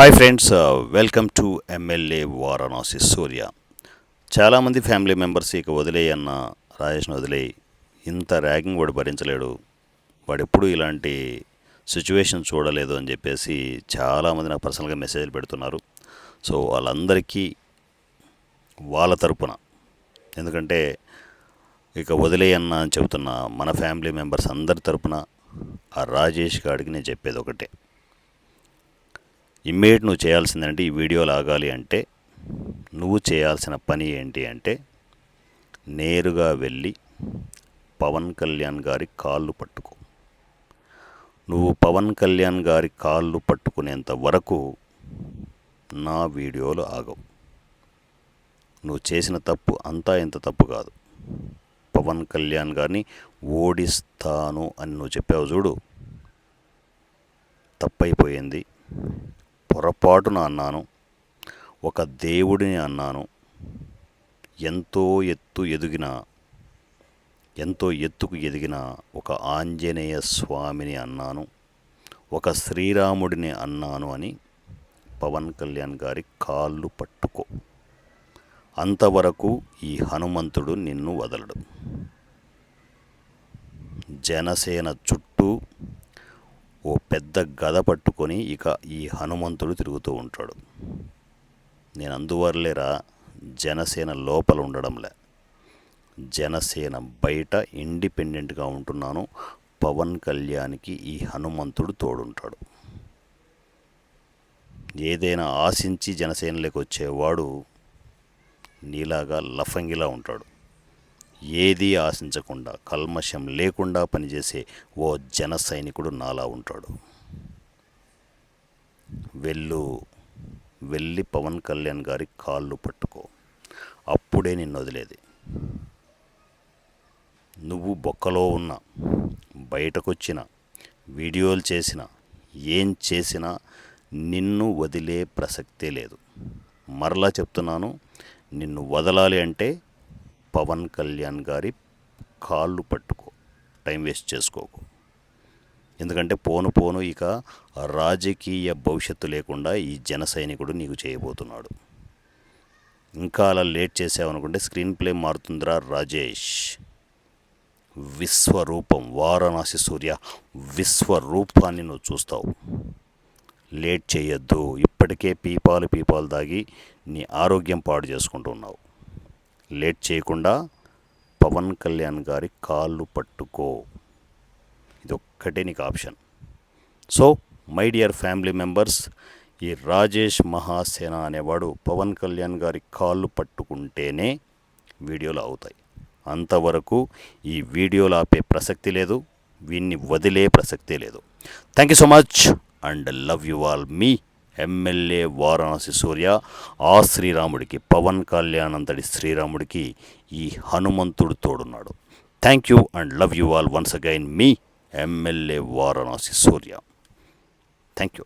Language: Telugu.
Hi friends welcome to MLA Varanasi Surya చాలామంది ఫ్యామిలీ మెంబర్స్ ఇక వదిలేయన్న రాజేష్ను వదిలేయి. ఇంత ర్యాగింగ్ వాడు భరించలేడు. వాడు ఎప్పుడు ఇలాంటి సిచ్యువేషన్ చూడలేదు అని చెప్పేసి చాలామంది నాకు పర్సనల్గా మెసేజ్లు పెడుతున్నారు. సో వాళ్ళందరికీ వాళ్ళ తరపున. ఎందుకంటే ఇక వదిలేయన్న అని చెబుతున్న మన ఫ్యామిలీ మెంబర్స్ అందరి తరపున ఆ రాజేష్ గాడికి నేను చెప్పేది ఒకటే. ఇమ్మీడియట్ నువ్వు చేయాల్సిందంటే ఈ వీడియో లాగాలి అంటే నువ్వు చేయాల్సిన పని ఏంటి అంటే నేరుగా వెళ్ళి పవన్ కళ్యాణ్ గారి కాళ్ళు పట్టుకో. నువ్వు పవన్ కళ్యాణ్ గారి కాళ్ళు పట్టుకునేంత వరకు నా వీడియోలు ఆగవు. నువ్వు చేసిన తప్పు అంతా ఇంత తప్పు కాదు. పవన్ కళ్యాణ్ గారిని ఓడిస్తాను అని నువ్వు చెప్పావు చూడు. తప్పైపోయింది. పొరపాటున అన్నాను ఒక దేవుడిని అన్నాను ఎంతో ఎత్తు ఎదిగిన ఎంతో ఎత్తుకు ఎదిగిన ఒక ఆంజనేయ స్వామిని అన్నాను ఒక శ్రీరాముడిని అన్నాను అని పవన్ కళ్యాణ్ గారి కాళ్ళు పట్టుకో. అంతవరకు ఈ హనుమంతుడు నిన్ను వదలడు. జనసేన చుట్టూ ఓ పెద్ద గద పట్టుకొని ఇక ఈ హనుమంతుడు తిరుగుతూ ఉంటాడు. నేను అందువల్లలేరా జనసేన లోపల ఉండడంలే. జనసేన బయట ఇండిపెండెంట్గా ఉంటున్నాను. పవన్ కళ్యాణ్కి ఈ హనుమంతుడు తోడుంటాడు. ఏదైనా ఆశించి జనసేనలోకి వచ్చేవాడు నీలాగా లఫంగిలా ఉంటాడు. ఏదీ ఆశించకుండా కల్మషం లేకుండా పనిచేసే ఓ జన సైనికుడు నాలా ఉంటాడు. వెళ్ళు వెళ్ళి పవన్ కళ్యాణ్ గారి కాళ్ళు పట్టుకో. అప్పుడే నిన్ను వదిలేది. నువ్వు బొక్కలో ఉన్న బయటకొచ్చిన వీడియోలు చేసిన ఏం చేసినా నిన్ను వదిలే ప్రసక్తే లేదు. మరలా చెప్తున్నాను నిన్ను వదలాలి అంటే పవన్ కళ్యాణ్ గారి కాళ్ళు పట్టుకో టైం వేస్ట్ చేసుకోకు. ఎందుకంటే పోను పోను ఇక రాజకీయ భవిష్యత్తు లేకుండా ఈ జన సైనికుడు నీకు చేయబోతున్నాడు. ఇంకా అలా లేట్ చేసావనుకుంటే స్క్రీన్ ప్లే మారుతుందిరా రాజేష్. విశ్వరూపం వారణాసి సూర్య విశ్వరూపాన్ని నువ్వు చూస్తావు. లేట్ చేయొద్దు ఇప్పటికే పీపాలు పీపాలు దాగి నీ ఆరోగ్యం పాడు చేసుకుంటున్నావు లేట్ చేయకుండా పవన్ కళ్యాణ్ గారి కాళ్ళు పట్టుకో. ఇది ఒక్కటే నీకు option. So my dear family members ఈ రాజేష్ మహాసేన అనేవాడు పవన్ కళ్యాణ్ గారి కాళ్ళు పట్టుకుంటేనే వీడియోలు అవుతాయి. అంతవరకు ఈ వీడియోలు ఆపే ప్రసక్తి లేదు వీన్ని వదిలే ప్రసక్తే లేదు. Thank you so much and love you all me MLA Varanasi Surya ఆ శ్రీరాముడికి పవన్ కళ్యాణ్ అంతటి శ్రీరాముడికి ఈ హనుమంతుడు తోడున్నాడు. Thank you and love you all once again me MLA Varanasi Surya. Thank you